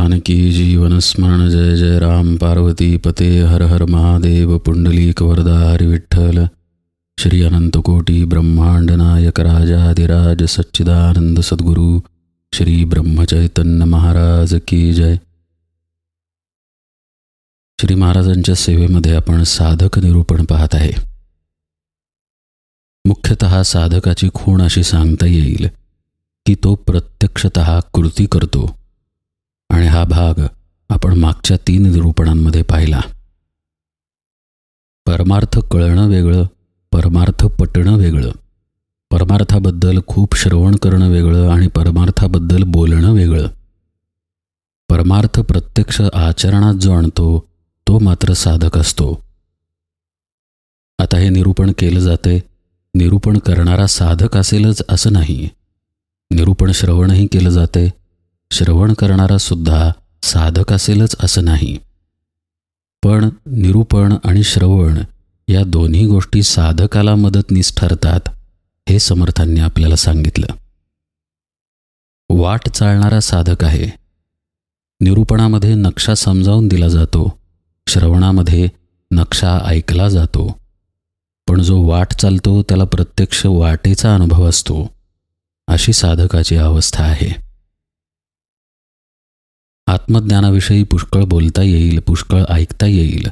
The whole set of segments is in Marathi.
जानकी जीवन स्मरण जय जय राम। पार्वती पते हर हर महादेव। पुंडलीक वरदा हरी विठ्ठल। श्री अनंतकोटी ब्रह्मांड नायक राजाधिराज सच्चिदानंद सद्गुरू। श्री ब्रह्मचैतन्य महाराज की जय। श्री महाराजांच्या सेवेमध्ये आपण साधक निरूपण पाहत आहे. मुख्यतः साधकाची खूण अशी सांगता येईल की तो प्रत्यक्षत कृती करतो. आणि हा भाग आपण मागच्या तीन निरूपणांमध्ये पाहिला. परमार्थ कळणं वेगळं परमार्थ पटणं वेगळं. परमार्थाबद्दल खूप श्रवण करणं वेगळं आणि परमार्थाबद्दल बोलणं वेगळं. परमार्थ प्रत्यक्ष आचरणात जो आणतो तो मात्र साधक असतो. आता हे निरूपण केलं जाते निरूपण करणारा साधक असेलच असं नाही. निरूपण श्रवणही केलं जाते श्रवण करणारा सुद्धा साधक असेलच असं नाही. पण निरूपण आणि श्रवण या दोन्ही गोष्टी साधकाला मदतनीस ठरतात हे समर्थांनी आपल्याला सांगितलं. वाट चालणारा साधक आहे. निरूपणामध्ये नक्षा समजावून दिला जातो श्रवणामध्ये नक्षा ऐकला जातो. पण जो वाट चालतो त्याला प्रत्यक्ष वाटेचा अनुभव असतो अशी साधकाची अवस्था आहे. आत्मज्ञानाविषयी पुष्कळ बोलता येईल पुष्कळ ऐकता येईल.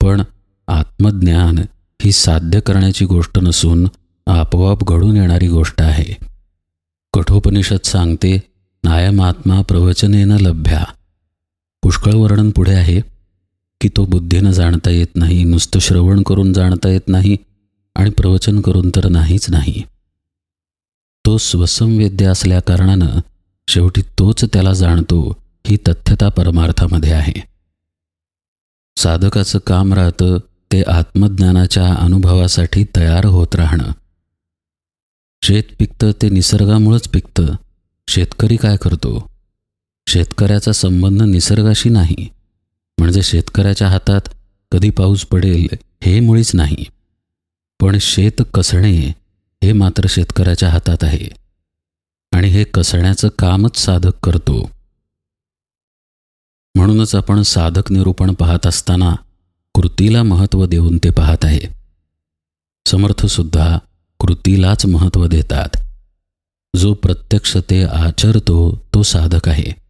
पण आत्मज्ञान ही साध्य करण्याची गोष्ट नसून आपोआप घडून येणारी गोष्ट आहे. कठोपनिषद सांगते नायमात्मा प्रवचनेनं लभ्या. पुष्कळ वर्णन पुढे आहे की तो बुद्धीनं जाणता येत नाही नुसतं श्रवण करून जाणता येत नाही आणि प्रवचन करून तर नाहीच नाही. तो स्वसंवेद्य असल्याकारणानं शेवटी तोच त्याला जाणतो ही तथ्यता परमार्थामध्ये आहे. साधकाचं काम राहतं ते आत्मज्ञानाच्या अनुभवासाठी तयार होत राहणं. शेत पिकतं ते निसर्गामुळंच पिकतं. शेतकरी काय करतो? शेतकऱ्याचा संबंध निसर्गाशी नाही. म्हणजे शेतकऱ्याच्या हातात कधी पाऊस पडेल हे मुळीच नाही. पण शेत कसणे हे मात्र शेतकऱ्याच्या हातात आहे. आणि हे कसण्याचं कामच साधक करतो. म्हणूनच आपण साधक निरूपण पाहत असताना कृतीला महत्त्व देऊन ते पाहत आहे. समर्थसुद्धा कृतीलाच महत्त्व देतात. जो प्रत्यक्ष ते आचरतो तो साधक आहे.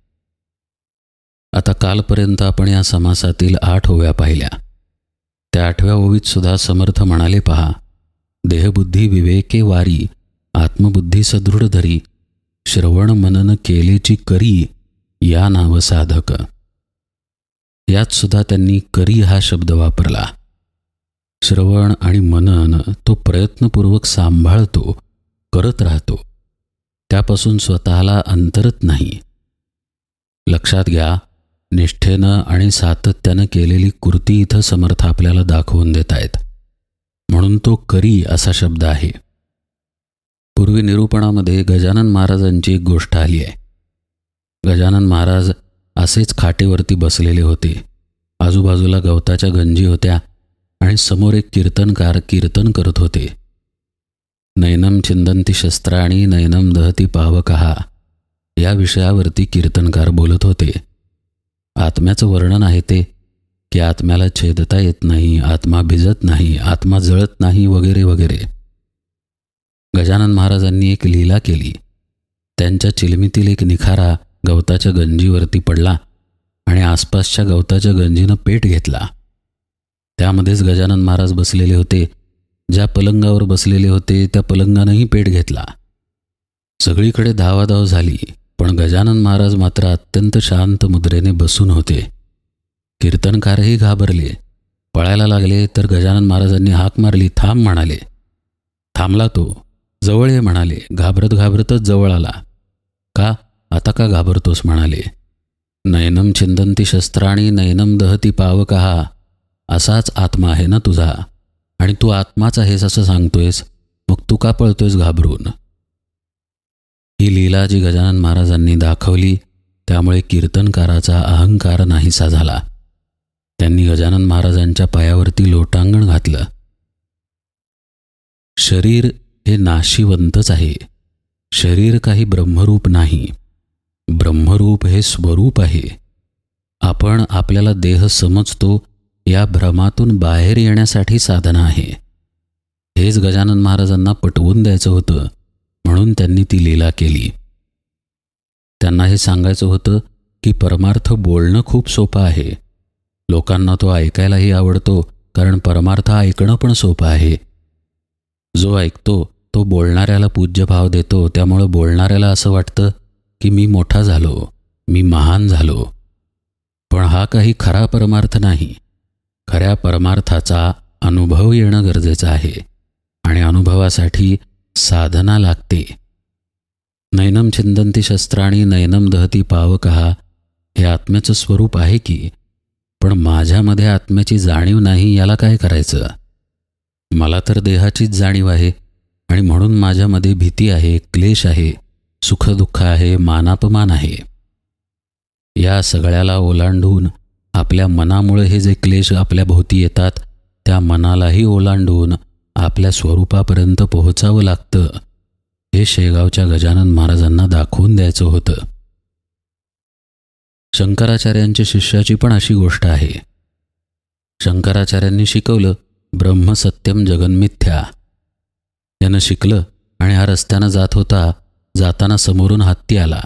आता कालपर्यंत आपण या समासातील आठ ओव्या पाहिल्या. त्या आठव्या ओवीत सुद्धा समर्थ म्हणाले पहा देहबुद्धी विवेके वारी आत्मबुद्धी सदृढ धरी श्रवण मनन केलेची करी या नाव साधक. यात सुद्धा त्यांनी करी हा शब्द वापरला. श्रवण आणि मनन तो प्रयत्नपूर्वक सांभाळतो करत राहतो. त्यापासून स्वतःला अंतरत नाही. लक्षात घ्या निष्ठेनं आणि सातत्यानं केलेली कृती इथं समर्थ आपल्याला दाखवून देत आहेत. म्हणून तो करी असा शब्द आहे. पूर्वी निरूपणामध्ये गजानन महाराजांची एक गोष्ट आली आहे. गजानन महाराज असेच खाटेवरती बसलेले होते. आजूबाजूला गवताच्या गंजी होत्या आणि समोर एक कीर्तनकार कीर्तन करत होते. नयनम शस्त्र शस्त्राणी नयनम दहती पावकहा. या विषयावरती कीर्तनकार बोलत होते. आत्म्याचं वर्णन आहे ते की आत्म्याला छेदता येत नाही आत्मा भिजत नाही आत्मा जळत नाही वगैरे वगैरे. गजानन महाराजांनी एक लीला केली. त्यांच्या चिलमीतील एक निखारा गवताच्या गंजीवरती पडला आणि आसपासच्या गवताच्या गंजीनं पेट घेतला. त्यामध्येच गजानन महाराज बसलेले होते. ज्या पलंगावर बसलेले होते त्या पलंगानंही पेट घेतला. सगळीकडे धावाधाव झाली पण गजानन महाराज मात्र अत्यंत शांत मुद्रेने बसून होते. कीर्तनकारही घाबरले. पळायला लागले तर गजानन महाराजांनी हाक मारली थांब म्हणाले. थांबला तो. जवळ ये म्हणाले. घाबरत घाबरतच जवळ आला. का? आता का घाबरतोस म्हणाले. नयनम छिंदंती शस्त्राणी नयनम दहती पावकहा असाच आत्मा आहे ना तुझा? आणि तू आत्माच आहेस असं सांगतोयस मग तू का पळतोयस घाबरून? ही लीला जी गजानन महाराजांनी दाखवली त्यामुळे कीर्तनकाराचा अहंकार नाहीसा झाला. त्यांनी गजानन महाराजांच्या पायावरती लोटांगण घातलं. शरीर हे नाशिवंतच आहे. शरीर काही ब्रह्मरूप नाही. ब्रह्मरूप हे स्वरूप आहे. आपण आपल्याला देह समजतो या भ्रमातून बाहेर येण्यासाठी साधना आहे. हेच गजानन महाराजांना पटवून द्यायचं होतं म्हणून त्यांनी ती लीला केली. त्यांना हे सांगायचं होतं की परमार्थ बोलणं खूप सोपं आहे. लोकांना तो ऐकायलाही आवडतो कारण परमार्थ ऐकणं पण सोपं आहे. जो ऐकतो तो बोलणाऱ्याला पूज्यभाव देतो त्यामुळं बोलणाऱ्याला असं वाटतं की मी मोठा झालो मी महान झालो. पण हा काही खरा परमार्थ नाही. खऱ्या परमार्थाचा अनुभव येणं गरजेचं आहे आणि अनुभवासाठी साधना लागते. नैनम छिंदंती शस्त्राणी नैनम दहती पावकहा हे आत्म्याचं स्वरूप आहे की? पण माझ्यामध्ये आत्म्याची जाणीव नाही याला काय करायचं? मला तर देहाचीच जाणीव आहे आणि म्हणून माझ्यामध्ये भीती आहे क्लेश आहे. सुखदुःख आहे मानापमान आहे. या सगळ्याला ओलांडून आपल्या मनामुळे हे जे क्लेश आपल्या भोवती येतात त्या मनालाही ओलांडून आपल्या स्वरूपापर्यंत पोहोचावं लागतं. हे शेगावच्या गजानन महाराजांना दाखवून द्यायचं होतं. शंकराचार्यांच्या शिष्याची पण अशी गोष्ट आहे. शंकराचार्यांनी शिकवलं ब्रह्मसत्यम जगन्मिथ्या. यानं शिकलं आणि हा रस्त्यानं जात होता जाताना समोरून हत्ती आला.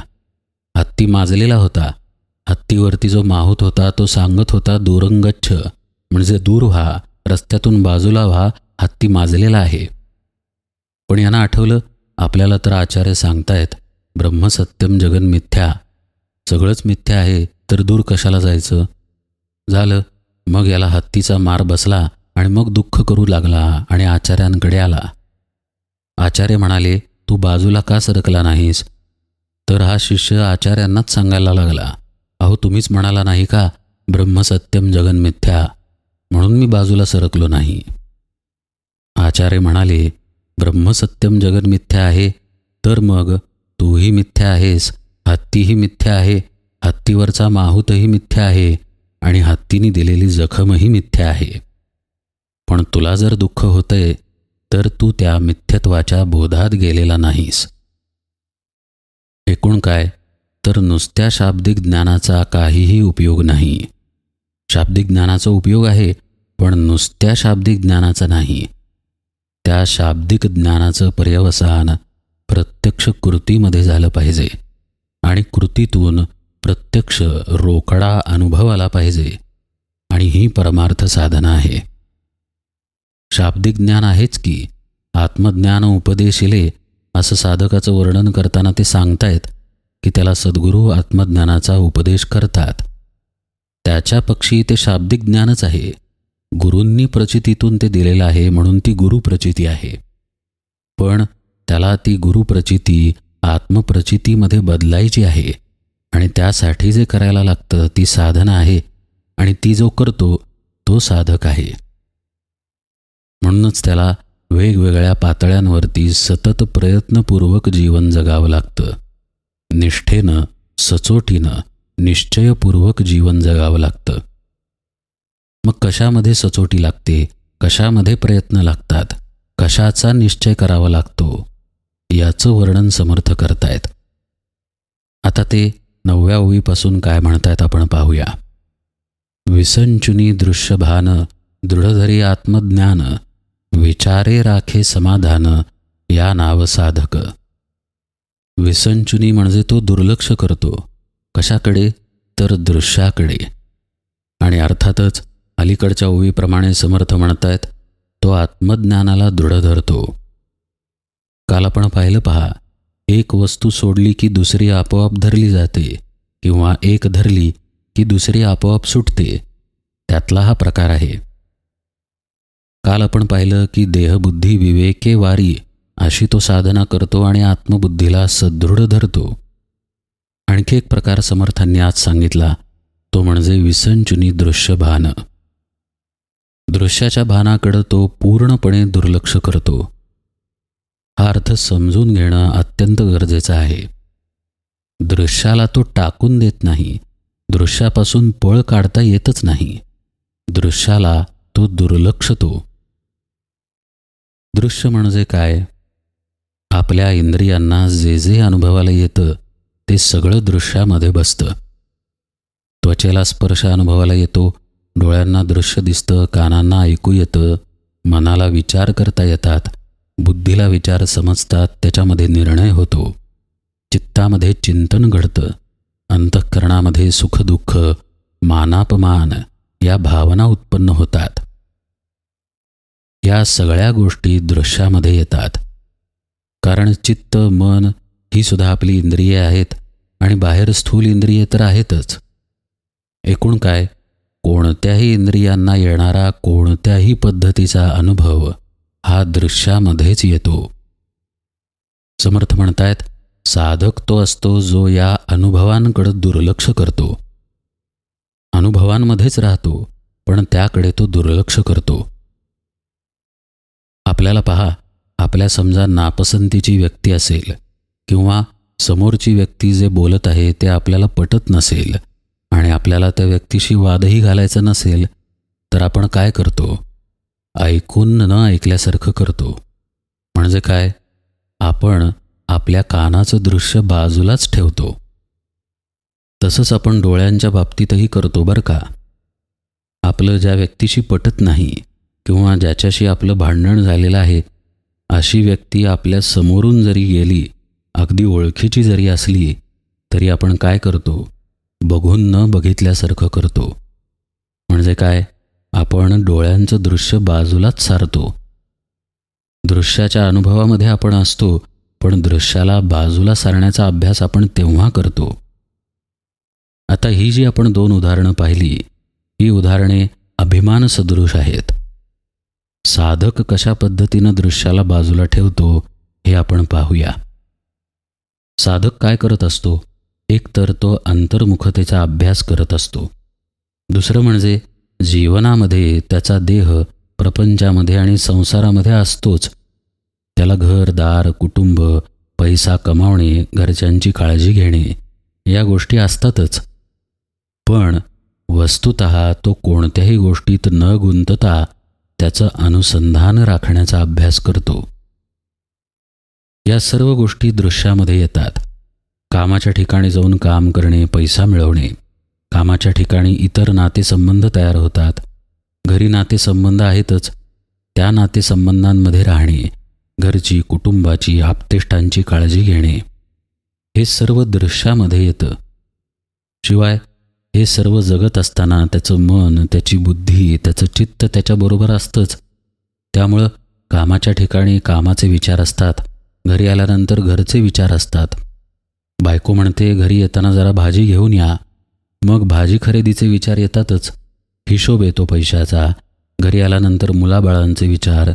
हत्ती माजलेला होता. हत्तीवरती जो माहूत होता तो सांगत होता दूरंगच्छ म्हणजे दूर व्हा रस्त्यातून बाजूला व्हा हत्ती माजलेला आहे. पण यांना आठवलं आपल्याला तर आचार्य सांगतायत ब्रह्मसत्यम जगन मिथ्या. सगळंच मिथ्या आहे तर दूर कशाला जायचं? झालं मग याला हत्तीचा मार बसला आणि मग दुःख करू लागला आणि आचार्यांकडे आला. आचार्य म्हणाले तू बाजूला का सरकला नाहीस? तर हा शिष्य आचार्यांनाच सांगायला लागला. अहो तुम्हीच म्हणाला नाही का ब्रह्मसत्यम जगनमिथ्या म्हणून मी बाजूला सरकलो नाही. आचार्य म्हणाले ब्रह्मसत्यम जगन मिथ्या आहे तर मग तूही मिथ्या आहेस हत्तीही मिथ्या आहे हत्तीवरचा माहूतही मिथ्या आहे आणि हत्तीने दिलेली जखमही मिथ्या आहे. पण तुला जर दुःख होतंय तर तू त्या मिथ्यत्वाच्या बोधात गेलेला नाहीस. एकूण काय? तर नुसत्या शाब्दिक ज्ञानाचा काहीही उपयोग नाही. शाब्दिक ज्ञानाचा उपयोग आहे पण नुसत्या शाब्दिक ज्ञानाचा नाही. त्या शाब्दिक ज्ञानाचं पर्यवसान प्रत्यक्ष कृतीमध्ये झालं पाहिजे आणि कृतीतून प्रत्यक्ष रोकडा अनुभव आला पाहिजे. आणि ही परमार्थ साधना आहे. शाब्दिक ज्ञान आहेच की आत्मज्ञान उपदेशिले असं साधकाचं वर्णन करताना ते सांगतायत की त्याला सद्गुरू आत्मज्ञानाचा उपदेश करतात. त्याच्या पक्षी ते शाब्दिक ज्ञानच आहे. गुरूंनी प्रचितीतून ते दिलेलं आहे म्हणून ती गुरुप्रचिती आहे. पण त्याला ती गुरुप्रचिती आत्मप्रचितीमध्ये बदलायची आहे आणि त्यासाठी जे करायला लागतं ती साधना आहे आणि ती जो करतो तो साधक आहे. म्हणूनच त्याला वेगवेगळ्या पातळ्यांवरती सतत प्रयत्नपूर्वक जीवन जगावं लागतं. निष्ठेनं सचोटीनं निश्चयपूर्वक जीवन जगावं लागतं. मग कशामध्ये सचोटी लागते? कशामध्ये प्रयत्न लागतात? कशाचा निश्चय करावा लागतो? याचं वर्णन समर्थ करतायत. आता ते नवव्या ओळीपासून काय म्हणतायत आपण पाहूया. विसंचुनी दृश्यभान दृढधरी आत्मज्ञान विचारे राखे समाधान या नाव साधक. विसंचुनी म्हणजे तो दुर्लक्ष करतो. कशाकडे? तर दृश्याकडे. आणि अर्थातच अलीकडच्या ओवीप्रमाणे समर्थ म्हणतायत तो आत्मज्ञानाला दृढ धरतो. काल आपण पाहिलं पहा एक वस्तू सोडली की दुसरी आपोआप धरली जाते किंवा एक धरली की दुसरी आपोआप सुटते. त्यातला हा प्रकार आहे. काल आपण पाहिलं की देहबुद्धी विवेके वारी अशी तो साधना करतो आणि आत्मबुद्धीला सदृढ धरतो. आणखी एक प्रकार समर्थांनी आज सांगितला तो म्हणजे विसंचुनी दृश्य भान दृश्याच्या भानाकडं तो पूर्णपणे दुर्लक्ष करतो. हा अर्थ समजून घेणं अत्यंत गरजेचं आहे. दृश्याला तो टाकून देत नाही दृश्यापासून पळ काढता येतच नाही. दृश्याला तो दुर्लक्षतो दृश्य म्हणजे काय? आपल्या इंद्रियांना जे जे अनुभवाला येतं ते सगळं दृश्यामध्ये बसतं. त्वचेला स्पर्श अनुभवाला येतो डोळ्यांना दृश्य दिसतं कानांना ऐकू येतं मनाला विचार करता येतात बुद्धीला विचार समजतात त्याच्यामध्ये निर्णय होतो. चित्तामध्ये चिंतन घडतं अंतःकरणामध्ये सुखदुःख मानापमान या भावना उत्पन्न होतात. या सगळ्या गोष्टी दृश्यामध्ये येतात. कारण चित्त मन ही सुद्धा आपली इंद्रिये आहेत आणि बाहेर स्थूल इंद्रिये तर आहेतच. एकूण काय? कोणत्याही इंद्रियांना येणारा कोणत्याही पद्धतीचा अनुभव हा दृश्यामध्येच येतो. समर्थ म्हणतायत साधक तो असतो जो या अनुभवांकडे दुर्लक्ष करतो. अनुभवांमध्येच राहतो पण त्याकडे तो दुर्लक्ष करतो. आपल्याला पहा आपल्या समजा नापसंतीची व्यक्ती असेल किंवा समोरची व्यक्ती जे बोलत आहे ते आपल्याला पटत नसेल आणि आपल्याला त्या व्यक्तीशी वादही घालायचा नसेल तर आपण काय करतो? ऐकून न ऐकल्यासारखं करतो. म्हणजे काय? आपण आपल्या कानाचं दृश्य बाजूलाच ठेवतो. तसंच आपण डोळ्यांच्या बाबतीतही करतो बरं का. आपलं ज्या व्यक्तीशी पटत नाही किंवा ज्याच्याशी आपलं भांडण झालेलं आहे अशी व्यक्ती आपल्या समोरून जरी गेली अगदी ओळखीची जरी असली तरी आपण काय करतो? बघून न बघितल्यासारखं करतो. म्हणजे काय? आपण डोळ्यांचं दृश्य बाजूलाच सारतो. दृश्याच्या अनुभवामध्ये आपण असतो पण दृश्याला बाजूला सारण्याचा अभ्यास आपण तेव्हा करतो. आता ही जी आपण दोन उदाहरणं पाहिली ही उदाहरणे अभिमानसदृश आहेत. साधक कशा पद्धतीनं दृश्याला बाजूला ठेवतो हे आपण पाहूया. साधक काय करत असतो? एक तर तो अंतर्मुखतेचा अभ्यास करत असतो. दुसरं म्हणजे जीवनामध्ये त्याचा देह प्रपंचामध्ये आणि संसारामध्ये असतोच. त्याला घर दार कुटुंब पैसा कमावणे घरच्यांची काळजी घेणे या गोष्टी असतातच. पण वस्तुत तो कोणत्याही गोष्टीत न गुंतता त्याचं अनुसंधान राखण्याचा अभ्यास करतो. या सर्व गोष्टी दृश्यामध्ये येतात. कामाच्या ठिकाणी जाऊन काम करणे पैसा मिळवणे. कामाच्या ठिकाणी इतर नातेसंबंध तयार होतात. घरी नातेसंबंध आहेतच. त्या नातेसंबंधांमध्ये राहणे घरची कुटुंबाची आपतेष्टांची काळजी घेणे. हे सर्व दृश्यामध्ये येतं. शिवाय हे सर्व जगत असताना त्याचं मन त्याची बुद्धी त्याचं चित्त त्याच्याबरोबर असतंच. त्यामुळं कामाच्या ठिकाणी कामाचे विचार असतात. घरी आल्यानंतर घरचे विचार असतात. बायको म्हणते घरी येताना जरा भाजी घेऊन या. मग भाजी खरेदीचे विचार येतातच. हिशोब येतो पैशाचा. घरी आल्यानंतर मुलाबाळांचे विचार.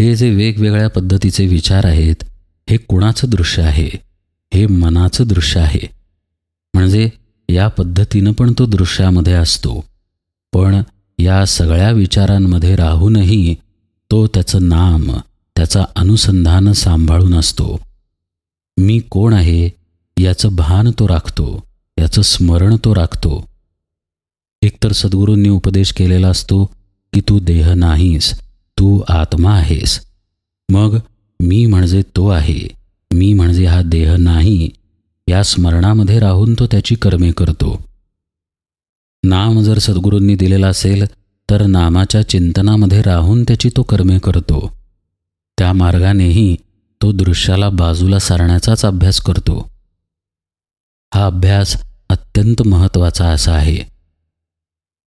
हे जे वेगवेगळ्या पद्धतीचे विचार आहेत हे कुणाचं दृश्य आहे? हे मनाचं दृश्य आहे. म्हणजे या पद्धतीनं पण तो दृश्यामध्ये असतो. पण या सगळ्या विचारांमध्ये राहूनही तो त्याचं नाम त्याचा अनुसंधान सांभाळून असतो. मी कोण आहे याचं भान तो राखतो याचं स्मरण तो राखतो. एकतर सद्गुरूंनी उपदेश केलेला असतो की तू देह नाहीस तू आत्मा आहेस. मग मी म्हणजे तो आहे मी म्हणजे हा देह नाही या स्मरणामध्ये राहून तो त्याची कर्मे करतो. नाम जर सद्गुरूंनी दिलेला असेल तर नामाच्या चिंतनामध्ये राहून त्याची तो कर्मे करतो. त्या मार्गानेही तो दृश्याला बाजूला सारण्याचाच अभ्यास करतो. हा अभ्यास अत्यंत महत्त्वाचा असा आहे.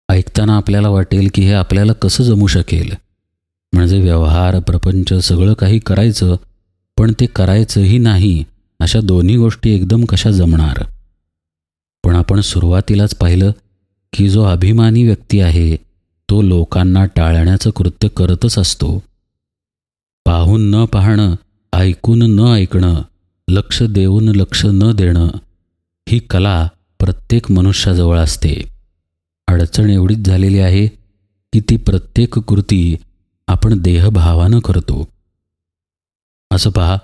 ऐकताना आपल्याला वाटेल की हे आपल्याला कसं जमू शकेल? म्हणजे व्यवहार प्रपंच सगळं काही करायचं पण ते करायचंही नाही. अशा दोन्ही गोष्टी एकदम कशा जमणार? पण आपण सुरुवातीलाच पाहिलं की जो अभिमानी व्यक्ती आहे तो लोकांना टाळण्याचं कृत्य करतच असतो. पाहून न पाहणं ऐकून न ऐकणं लक्ष देऊन लक्ष न देणं ही कला प्रत्येक मनुष्याजवळ असते. अडचण एवढीच झालेली आहे की ती प्रत्येक कृती आपण देहभावानं करतो. असं पहा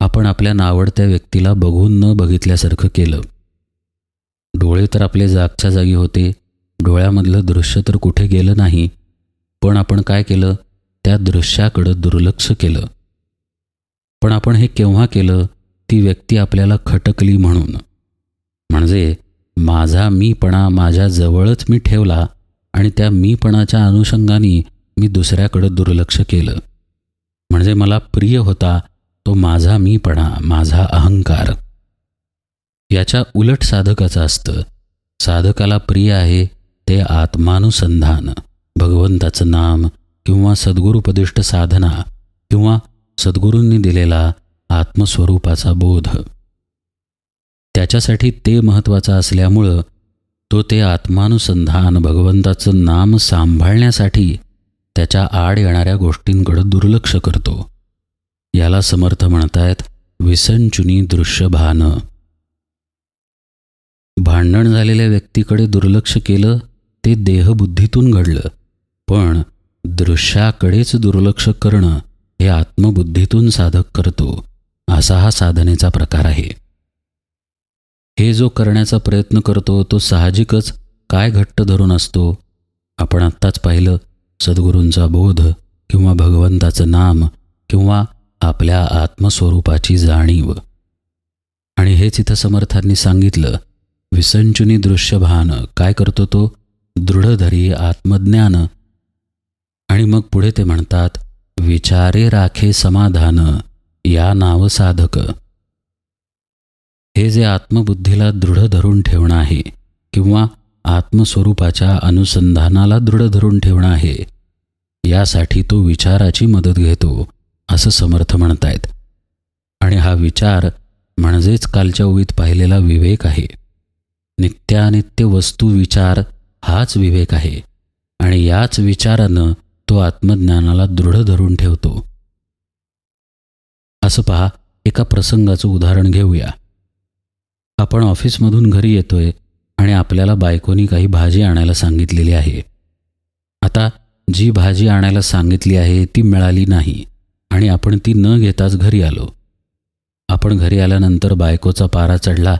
आपण आपल्या नावडत्या व्यक्तीला बघून न बघितल्यासारखं केलं. डोळे तर आपले जागच्या जागी होते. डोळ्यामधलं दृश्य तर कुठे गेलं नाही. पण आपण काय केलं? त्या दृश्याकडं दुर्लक्ष केलं. पण आपण हे केव्हा केलं? ती व्यक्ती आपल्याला खटकली म्हणून. म्हणजे माझा मीपणा माझ्या जवळच मी ठेवला आणि त्या मीपणाच्या अनुषंगाने मी दुसऱ्याकडं दुर्लक्ष केलं. म्हणजे मला प्रिय होता तो माझा मीपणा माझा अहंकार. याच्या उलट साधकाचं असतं. साधकाला प्रिय आहे ते आत्मानुसंधान. भगवंताचं नाम किंवा सद्गुरुपदिष्ट साधना किंवा सद्गुरूंनी दिलेला आत्मस्वरूपाचा बोध. त्याच्यासाठी ते महत्त्वाचं असल्यामुळं तो ते आत्मानुसंधान भगवंताचं नाम सांभाळण्यासाठी त्याच्या आड येणाऱ्या गोष्टींकडं दुर्लक्ष करतो. याला समर्थ म्हणतायत विसंचुनी दृश्यभान भांडण झालेल्या व्यक्तीकडे दुर्लक्ष केलं ते देहबुद्धीतून घडलं. पण दृश्याकडेच दुर्लक्ष करणं हे आत्मबुद्धीतून साधक करतो असा हा साधनेचा प्रकार आहे. हे जो करण्याचा प्रयत्न करतो तो साहजिकच काय घट्ट धरून असतो? आपण आत्ताच पाहिलं सद्गुरूंचा बोध किंवा भगवंताचं नाम किंवा आपल्या आत्मस्वरूपाची जाणीव. आणि हेच इथं समर्थांनी सांगितलं विसंचुनी दृश्यभान काय करतो तो? दृढधरी आत्मज्ञान. आणि मग पुढे ते म्हणतात विचारे राखे समाधान या नाव साधक. हे जे आत्मबुद्धीला दृढ धरून ठेवणं आहे किंवा आत्मस्वरूपाच्या अनुसंधानाला दृढ धरून ठेवणं आहे यासाठी तो विचाराची मदत घेतो. असं समर्थ म्हणतायत. आणि हा विचार म्हणजेच कालच्या ओळीत पाहिलेला विवेक आहे. नित्यानित्य वस्तू विचार हाच विवेक आहे. आणि याच विचारानं तो आत्मज्ञानाला दृढ धरून ठेवतो. असं पहा एका प्रसंगाचं उदाहरण घेऊया. आपण ऑफिसमधून घरी येतोय आणि आपल्याला बायकोनी काही भाजी आणायला सांगितलेली आहे. आता जी भाजी आणायला सांगितली आहे ती मिळाली नाही. आणि आपण ती न घेताच घरी आलो. आपण घरी आल्यानंतर बायकोचा पारा चढला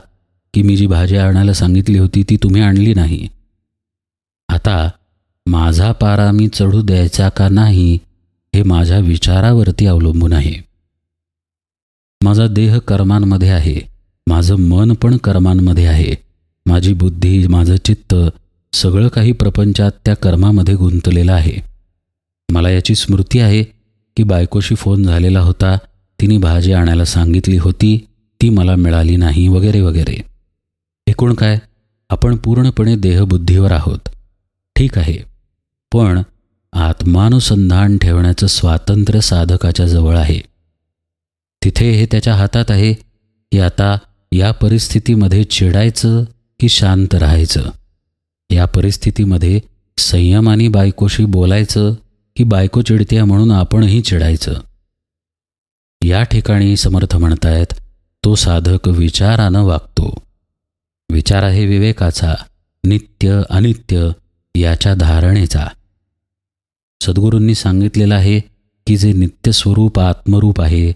की मी जी भाजी आणायला सांगितली होती ती तुम्ही आणली नाही. आता माझा पारा मी चढू द्यायचा का नाही हे माझ्या विचारावरती अवलंबून आहे. माझा देह कर्मांमध्ये आहे. माझं मन पण कर्मांमध्ये आहे. माझी बुद्धी माझं चित्त सगळं काही प्रपंचात त्या कर्मामध्ये गुंतलेलं आहे. मला याची स्मृती आहे की बायकोशी फोन झालेला होता तिने भाजी आणायला सांगितली होती ती मला मिळाली नाही वगैरे वगैरे. एकूण काय? आपण पूर्णपणे देहबुद्धीवर आहोत. ठीक आहे. पण आत्मानुसंधान ठेवण्याचं स्वातंत्र्य साधकाच्या जवळ आहे. तिथे हे त्याच्या हातात आहे की आता या परिस्थितीमध्ये चिडायचं की शांत राहायचं? या परिस्थितीमध्ये संयमाने बायकोशी बोलायचं की बायको चिडते म्हणून आपणही चिडायचं. या ठिकाणी समर्थ म्हणतायत तो साधक विचारानं वागतो. विचार आहे विवेकाचा नित्य अनित्य याच्या धारणेचा. सद्गुरूंनी सांगितलेलं आहे की जे नित्य स्वरूप आत्मरूप आहे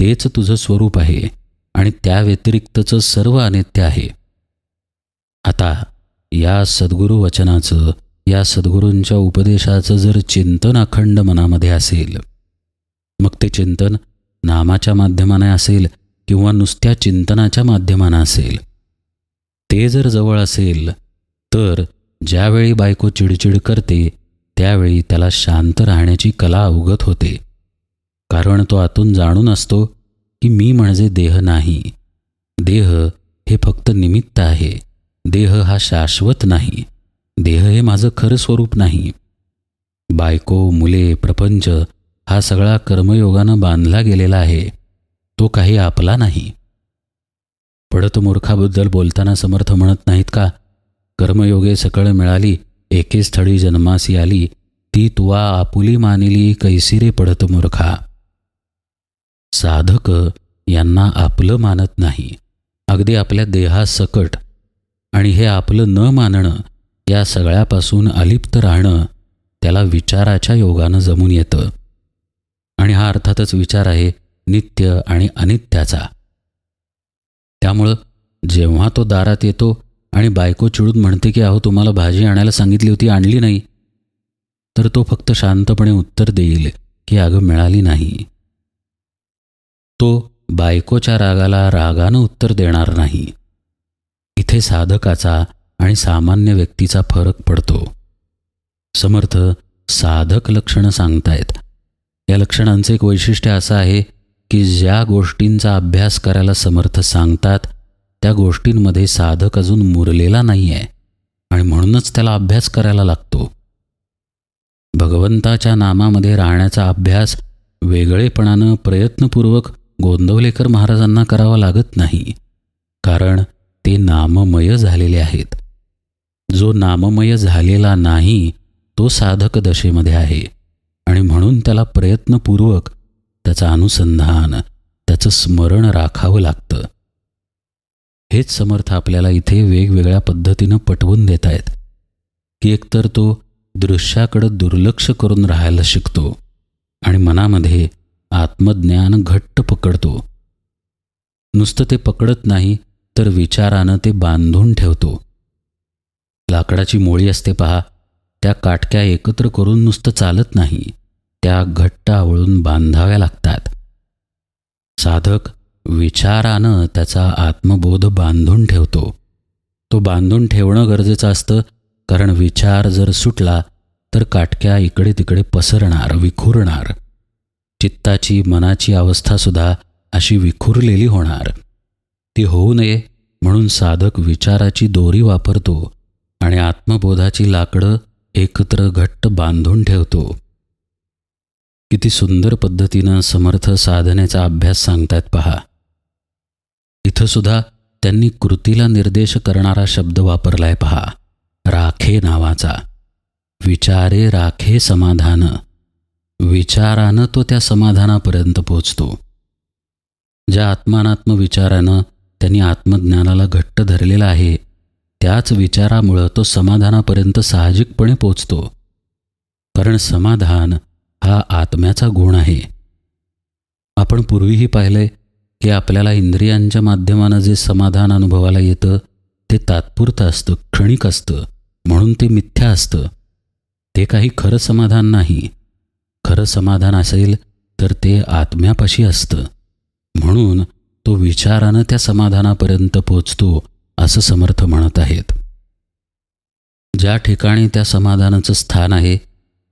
तेच तुझं स्वरूप आहे आणि त्या व्यतिरिक्तचं सर्व अनित्य आहे. आता या सद्गुरू वचनाचं या सद्गुरूंच्या उपदेशाचं जर चिंतन अखंड मनामध्ये असेल मग ते चिंतन नामाच्या माध्यमाने असेल किंवा नुसत्या चिंतनाच्या माध्यमानं असेल ते जर जवळ असेल तर ज्यावेळी बायको चिडचिड करते त्यावेळी त्याला शांत राहण्याची कला अवगत होते. कारण तो आतून जाणून असतो की मी म्हणजे देह नाही. देह हे फक्त निमित्त आहे. देह हा शाश्वत नाही. देह हे माझं खरं स्वरूप नाही. बायको मुले प्रपंच हा सगळा कर्मयोगानं बांधला गेलेला आहे. तो काही आपला नाही. पडत मूर्खाबद्दल बोलताना समर्थ म्हणत नाहीत का? कर्मयोगे सकळ मिळाली एके स्थळी जन्मासी आली ती तुवा आपुली मानिली कैसिरे पडत मूर्खा. साधक यांना आपलं मानत नाही. अगदी आपल्या देहासकट आणि हे आपलं न मानणं या सगळ्यापासून अलिप्त राहणं त्याला विचाराच्या योगानं जमून येतं. आणि हा अर्थातच विचार आहे नित्य आणि अनित्याचा. त्यामुळं जेव्हा तो दारात येतो आणि बायको चिडून म्हणते की अहो तुम्हाला भाजी आणायला सांगितली होती आणली नाही. तर तो फक्त शांतपणे उत्तर देईल की अगं मिळाली नाही. तो बायकोच्या रागाला रागानं उत्तर देणार नाही. इथे साधकाचा आणि सामान्य व्यक्तीचा फरक पडतो. समर्थ साधक लक्षणं सांगतायत. या लक्षणांचं एक वैशिष्ट्य असं आहे की ज्या गोष्टींचा अभ्यास करायला समर्थ सांगतात त्या गोष्टींमध्ये साधक अजून मुरलेला नाही आहे आणि म्हणूनच त्याला अभ्यास करायला लागतो. भगवंताच्या नामामध्ये राहण्याचा अभ्यास वेगळेपणानं प्रयत्नपूर्वक गोंदवलेकर महाराजांना करावा लागत नाही कारण ते नाममय झालेले आहेत. जो नाममय झालेला नाही तो साधक दशेमध्ये आहे. आणि म्हणून त्याला प्रयत्नपूर्वक त्याचं अनुसंधान त्याचं स्मरण राखावं लागतं. हेच समर्थ आपल्याला इथे वेगवेगळ्या पद्धतीनं पटवून देत आहेत की एकतर तो दृश्याकडं दुर्लक्ष करून राहायला शिकतो आणि मनामध्ये आत्मज्ञान घट्ट पकडतो. नुसतं ते पकडत नाही तर विचारानं ते बांधून ठेवतो. लाकडाची मोळी असते पहा. त्या काटक्या एकत्र करून नुसतं चालत नाही. त्या घट्ट आवळून बांधाव्या लागतात. साधक विचारानं त्याचा आत्मबोध बांधून ठेवतो. तो बांधून ठेवणं गरजेचं असतं कारण विचार जर सुटला तर काटक्या इकडे तिकडे पसरणार विखुरणार. चित्ताची मनाची अवस्थासुद्धा अशी विखुरलेली होणार. ती होऊ नये म्हणून साधक विचाराची दोरी वापरतो. आणि आत्मबोधाची लाकडं एकत्र घट्ट बांधून ठेवतो. किती सुंदर पद्धतीनं समर्थ साधनेचा अभ्यास सांगतायत पहा. इथं सुद्धा त्यांनी कृतीला निर्देश करणारा शब्द वापरलाय पहा. राखे नावाचा. विचारे राखे समाधान. विचारानं तो त्या समाधानापर्यंत पोचतो. ज्या आत्मानात्म विचारानं त्यांनी आत्मज्ञानाला घट्ट धरलेला आहे त्याच विचारामुळं तो समाधानापर्यंत साहजिकपणे पोचतो. कारण समाधान हा आत्म्याचा गुण आहे. आपण पूर्वीही पाहिलंय की आपल्याला इंद्रियांच्या माध्यमानं जे समाधान अनुभवाला येतं ते तात्पुरतं असतं क्षणिक असतं म्हणून ते मिथ्या असतं. ते काही खरं समाधान नाही. खरं समाधान असेल तर ते आत्म्यापाशी असतं. म्हणून तो विचारानं त्या समाधानापर्यंत पोचतो असं समर्थ म्हणत आहेत. ज्या ठिकाणी त्या समाधानाचं स्थान आहे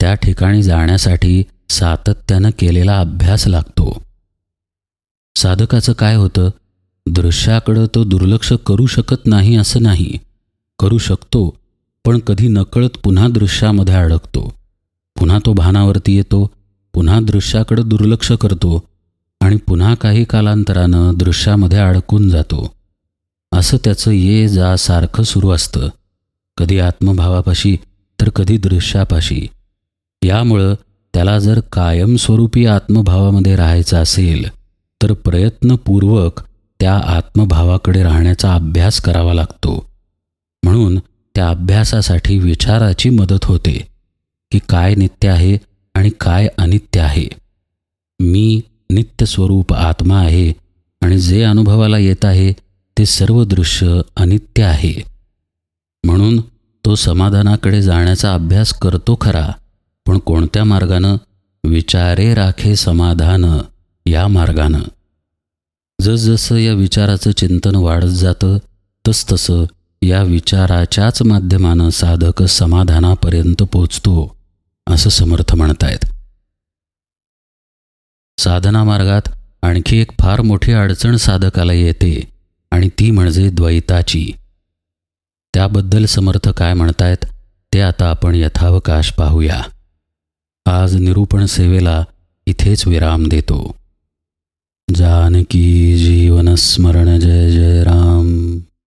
त्या ठिकाणी जाण्यासाठी सातत्यानं केलेला अभ्यास लागतो. साधकाचं काय होतं? दृश्याकडं तो दुर्लक्ष करू शकत नाही असं नाही. करू शकतो पण कधी नकळत पुन्हा दृश्यामध्ये अडकतो. पुन्हा तो भानावरती येतो पुन्हा दृश्याकडं दुर्लक्ष करतो आणि पुन्हा काही कालांतरानं दृश्यामध्ये अडकून जातो. असं त्याचं ये जा सारखं सुरू असतं. कधी आत्मभावापाशी तर कधी दृश्यापाशी. यामुळं त्याला जर कायमस्वरूपी आत्मभावामध्ये राहायचं असेल तर प्रयत्नपूर्वक त्या आत्मभावाकडे राहण्याचा अभ्यास करावा लागतो. म्हणून त्या अभ्यासासाठी विचाराची मदत होते की काय नित्य आहे आणि काय अनित्य आहे. मी नित्यस्वरूप आत्मा आहे आणि जे अनुभवाला येत आहे ते सर्व दृश्य अनित्य आहे. म्हणून तो समाधानाकडे जाण्याचा अभ्यास करतो खरा पण कोणत्या मार्गानं? विचारे राखे समाधान या मार्गानं. जसजसं या विचाराचं चिंतन वाढत जातं तसतसं या विचाराच्याच माध्यमानं साधक समाधानापर्यंत पोचतो असं समर्थ म्हणतायत. साधना मार्गात आणखी एक फार मोठी अडचण साधकाला येते. आणि ती म्हणजे द्वैताची. त्याबद्दल समर्थ काय म्हणतायत ते आता आपण यथावकाश पाहूया. आज निरूपण सेवेला इथेच विराम देतो. जानकी जीवन स्मरण जय जय राम.